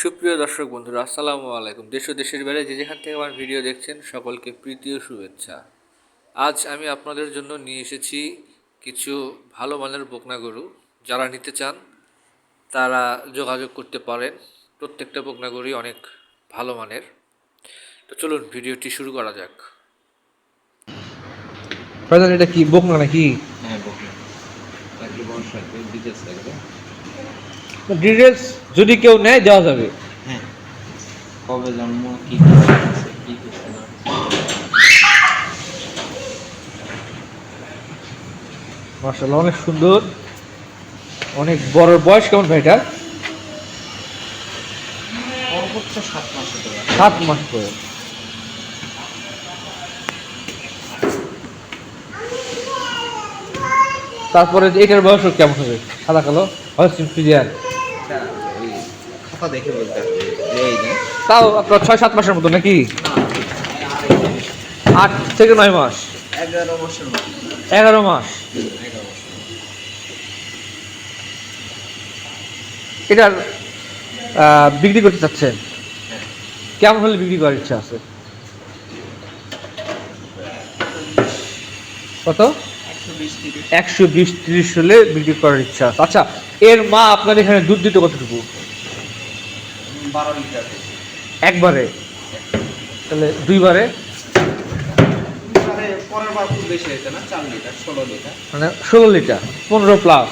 সুপ্রিয় দর্শক বন্ধুরা আসসালামু আলাইকুম। দেশ ও দেশের বাইরে যে যেখান থেকে আমার ভিডিও দেখছেন সকলকে প্রীতি ও শুভেচ্ছা। আজ আমি আপনাদের জন্য নিয়ে এসেছি কিছু ভালো মানের বকনা গরু। যারা নিতে চান তারা যোগাযোগ করতে পারেন। প্রত্যেকটা বকনা গরুই অনেক ভালো মানের। তো চলুন ভিডিওটি শুরু করা যাক। ফাইজান এটা কি বকনা নাকি? হ্যাঁ বকনা। ডিটেলস যদি কেউ নেয় দেওয়া যাবে। হ্যাঁ। কবে জন্ম কি মার্শাল্লাহ অনেক সুন্দর। অনেক বড় বয়স কেমন ভাইটা সর্বোচ্চ সাত মাসে সাত মাস করে তারপরে এটার বয়স কেমন হবে? সাদা কালো? হলস্টিন ফ্রিজিয়ান ওই খাতা দেখে বলতে হবে যে এই যে তাও আপনার ছয় সাত মাসের মতো নাকি? আট থেকে নয় মাস? এগারো মাস? এটার বিক্রি করতে চাচ্ছেন? কেমন হলে বিক্রি করার ইচ্ছা আছে? কত? একশো বিশ তিরিশ হলে বিক্রি করার ইচ্ছা আছে। আচ্ছা এর মা আপনার এখানে দুধ দিতে কতটুকু? বারো লিটার। একবারে? তাহলে দুইবারে? মানে ষোলো লিটার পনেরো প্লাস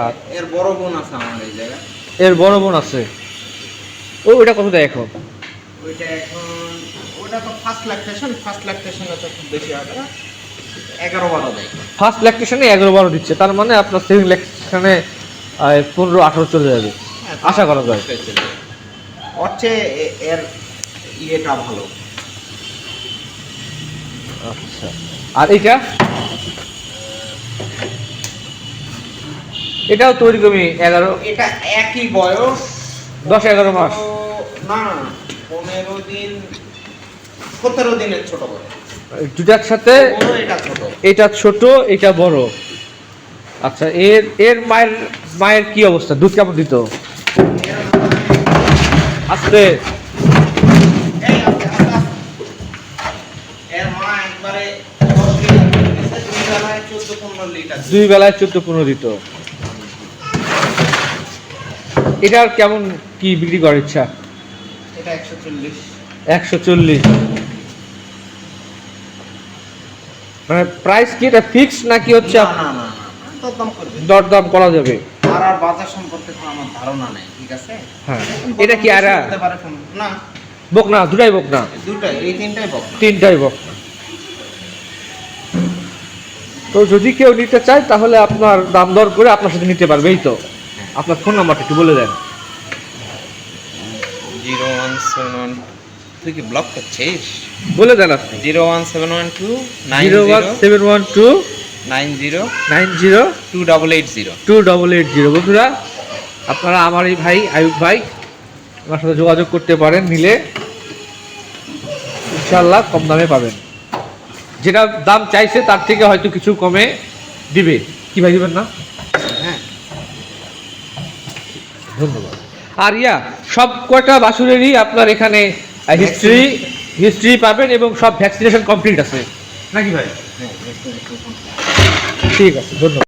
আর এর বড় বোন আছে আমার এই জায়গায়। এর বড় বোন আছে। ও ওটা কত দেয় এখন? ওইটা এখন ওটা তো ফার্স্ট ল্যাকটেশন ফার্স্ট ল্যাকটেশনে তো খুব বেশি হবে এগারো বারো দেয়। ফার্স্ট ল্যাকটেশনে এগারো বারো দিচ্ছে তার মানে আপনার সেকেন্ড ল্যাকটেশনে পনেরো আঠারো চলে যাবে। হ্যাঁ, আশা করা যায়। এ- এর ইয়েটা ভালো। আচ্ছা। আর এইটা? এটাও তো ওইরকমই এগারো। এটা একই বয়স? দশ এগারো মাস। না পনেরো দিন সতেরো দিনের ছোট বড় দুটার সাথে এটা ছোট এটা বড়। আচ্ছা এর এর মায়ের মায়ের কি অবস্থা? দুধ কেমন দিত? আস্তে। দুই বেলায় চোদ্দ পনেরো দিত। এটার কেমন কি বিক্রি করার ইচ্ছা? একশো চল্লিশ একশো চল্লিশ মানে প্রাইস কি এটা ফিক্স নাকি হচ্ছে না না না দরদাম করবে। দরদাম করা যাবে? আর আর বাজার সম্পর্কে তো আমার ধারণা নেই ঠিক আছে? হ্যাঁ এটা কি আর না বক না দুটাই বক না। দুটাই এই তিনটাই বক তিনটাই বক তো যদি কেউ নিতে চায় তাহলে আপনার দাম দর করে আপনার সাথে নিতে পারবে এই তো। আপনার ফোন নাম্বারটা একটু বলে দেন। জিরো ওয়ান সেভেন তুই কি ব্লক করছিস বলে দেন আপনি। Zero one seven one two nine zero one seven one two nine zero. Nine zero two double eight zero two double eight zero. বন্ধুরা আপনারা আমার এই ভাই আয়ুব ভাই আমার সাথে যোগাযোগ করতে পারেন নিলে ইনশাল্লাহ কম দামে পাবেন। যেটা দাম চাইছে তার থেকে হয়তো কিছু কমে দিবে। কি ভাই দিবেন না? হ্যাঁ। ধন্যবাদ। আর ইয়া সব কয়টা বাসুরেরই আপনার এখানে হিস্ট্রি হিস্ট্রি পাবেন এবং সব ভ্যাকসিনেশন কমপ্লিট আছে। নাকি ভাই? ঠিক আছে ধন্যবাদ।